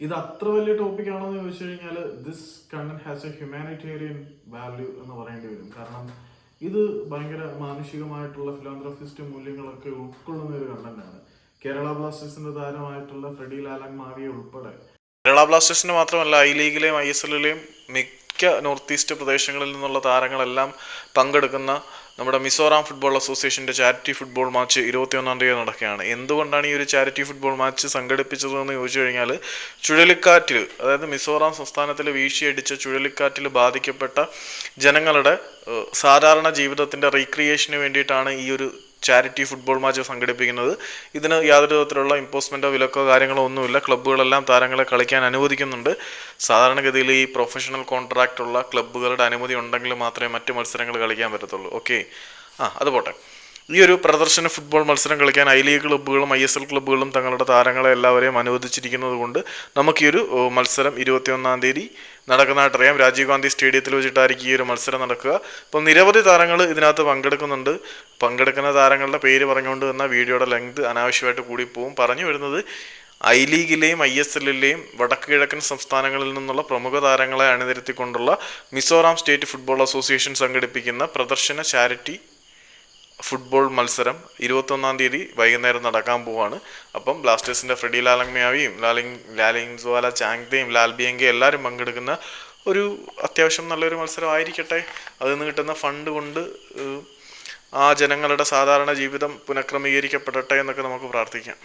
ഇത് അത്ര വലിയ ടോപ്പിക് ആണോ എന്ന് ചോദിച്ചു കഴിഞ്ഞാൽ this content has a humanitarian value എന്ന് പറയേണ്ടി വരും. കാരണം ഇത് ഭയങ്കര മാനുഷികമായിട്ടുള്ള ഫിലോന്ത്രഫിസ്റ്റ് മൂല്യങ്ങളൊക്കെ ഉൾക്കൊള്ളുന്ന ഒരു കണ്ടന്റ് ആണ്. കേരള ബ്ലാസ്റ്റേഴ്സിന്റെ താരമായിട്ടുള്ള ഫ്രെഡി ലാലൻ മാറിയ ഉൾപ്പെടെ. കേരള ബ്ലാസ്റ്റേഴ്സിന് മാത്രമല്ല ഐ ലീഗിലെയും ഐ എസ് എല്ലിലെയും മിക്ക നോർത്ത് ഈസ്റ്റ് പ്രദേശങ്ങളിൽ നിന്നുള്ള താരങ്ങളെല്ലാം പങ്കെടുക്കുന്ന നമ്മുടെ മിസോറാം ഫുട്ബോൾ അസോസിയേഷന്റെ ചാരിറ്റി ഫുട്ബോൾ മാച്ച് ഇരുപത്തിയൊന്നാം തീയതി നടക്കുകയാണ്. എന്തുകൊണ്ടാണ് ഈ ഒരു ചാരിറ്റി ഫുട്ബോൾ മാച്ച് സംഘടിപ്പിച്ചതെന്ന് ചോദിച്ചു കഴിഞ്ഞാൽ ചുഴലിക്കാറ്റിൽ അതായത് മിസോറാം സംസ്ഥാനത്തിൽ വീശിയടിച്ച ചുഴലിക്കാറ്റിൽ ബാധിക്കപ്പെട്ട ജനങ്ങളുടെ സാധാരണ ജീവിതത്തിന്റെ റീക്രിയേഷന് വേണ്ടിയിട്ടാണ് ഈ ഒരു ചാരിറ്റി ഫുട്ബോൾ മാച്ച് സംഘടിപ്പിക്കുന്നത്. ഇതിന് യാതൊരു തരത്തിലുള്ള ഇമ്പോസ്മെന്റോ വിലക്കോ കാര്യങ്ങളോ ഒന്നുമില്ല. ക്ലബ്ബുകളെല്ലാം താരങ്ങളെ കളിക്കാൻ അനുവദിക്കുന്നുണ്ട്. സാധാരണഗതിയിൽ ഈ പ്രൊഫഷണൽ കോൺട്രാക്റ്റുള്ള ക്ലബ്ബുകളുടെ അനുമതി ഉണ്ടെങ്കിൽ മാത്രമേ മറ്റ് മത്സരങ്ങൾ കളിക്കാൻ പറ്റത്തുള്ളൂ. ഓക്കെ ആ അത് പോട്ടെ. ഈ ഒരു പ്രദർശന ഫുട്ബോൾ മത്സരം കളിക്കാൻ ഐ ലീഗ് ക്ലബ്ബുകളും ഐ എസ് എൽ ക്ലബ്ബുകളും തങ്ങളുടെ താരങ്ങളെ എല്ലാവരെയും അനുവദിച്ചിരിക്കുന്നത് കൊണ്ട് ഒരു മത്സരം ഇരുപത്തിയൊന്നാം തീയതി നടക്കുന്നതായിട്ടറിയാം. രാജീവ് ഗാന്ധി സ്റ്റേഡിയത്തിൽ വെച്ചിട്ടായിരിക്കും ഈ ഒരു മത്സരം നടക്കുക. അപ്പോൾ നിരവധി താരങ്ങൾ ഇതിനകത്ത് പങ്കെടുക്കുന്നുണ്ട്. പങ്കെടുക്കുന്ന താരങ്ങളുടെ പേര് പറഞ്ഞുകൊണ്ട് വന്ന വീഡിയോയുടെ ലെങ്ത് അനാവശ്യമായിട്ട് കൂടിപ്പോവും. പറഞ്ഞു വരുന്നത് ഐ ലീഗിലെയും ഐ എസ് എല്ലിലെയും വടക്ക് കിഴക്കൻ സംസ്ഥാനങ്ങളിൽ നിന്നുള്ള പ്രമുഖ താരങ്ങളെ അണിനിരത്തിക്കൊണ്ടുള്ള മിസോറാം സ്റ്റേറ്റ് ഫുട്ബോൾ അസോസിയേഷൻ സംഘടിപ്പിക്കുന്ന പ്രദർശന ചാരിറ്റി ഫുട്ബോൾ മത്സരം ഇരുപത്തൊന്നാം തീയതി വൈകുന്നേരം നടക്കാൻ പോവാണ്. അപ്പം ബ്ലാസ്റ്റേഴ്സിന്റെ ഫ്രെഡി ലാലങ്മിയാവിയും ലാലിങ് ലാലിങ് സുവാല ചാങ്തയും ലാൽ ബിയങ്കയും എല്ലാവരും പങ്കെടുക്കുന്ന ഒരു അത്യാവശ്യം നല്ലൊരു മത്സരം ആയിരിക്കട്ടെ അതിൽ നിന്ന് കിട്ടുന്ന ഫണ്ട് കൊണ്ട് ആ ജനങ്ങളുടെ സാധാരണ ജീവിതം പുനഃക്രമീകരിക്കപ്പെടട്ടെ എന്നൊക്കെ നമുക്ക് പ്രാർത്ഥിക്കാം.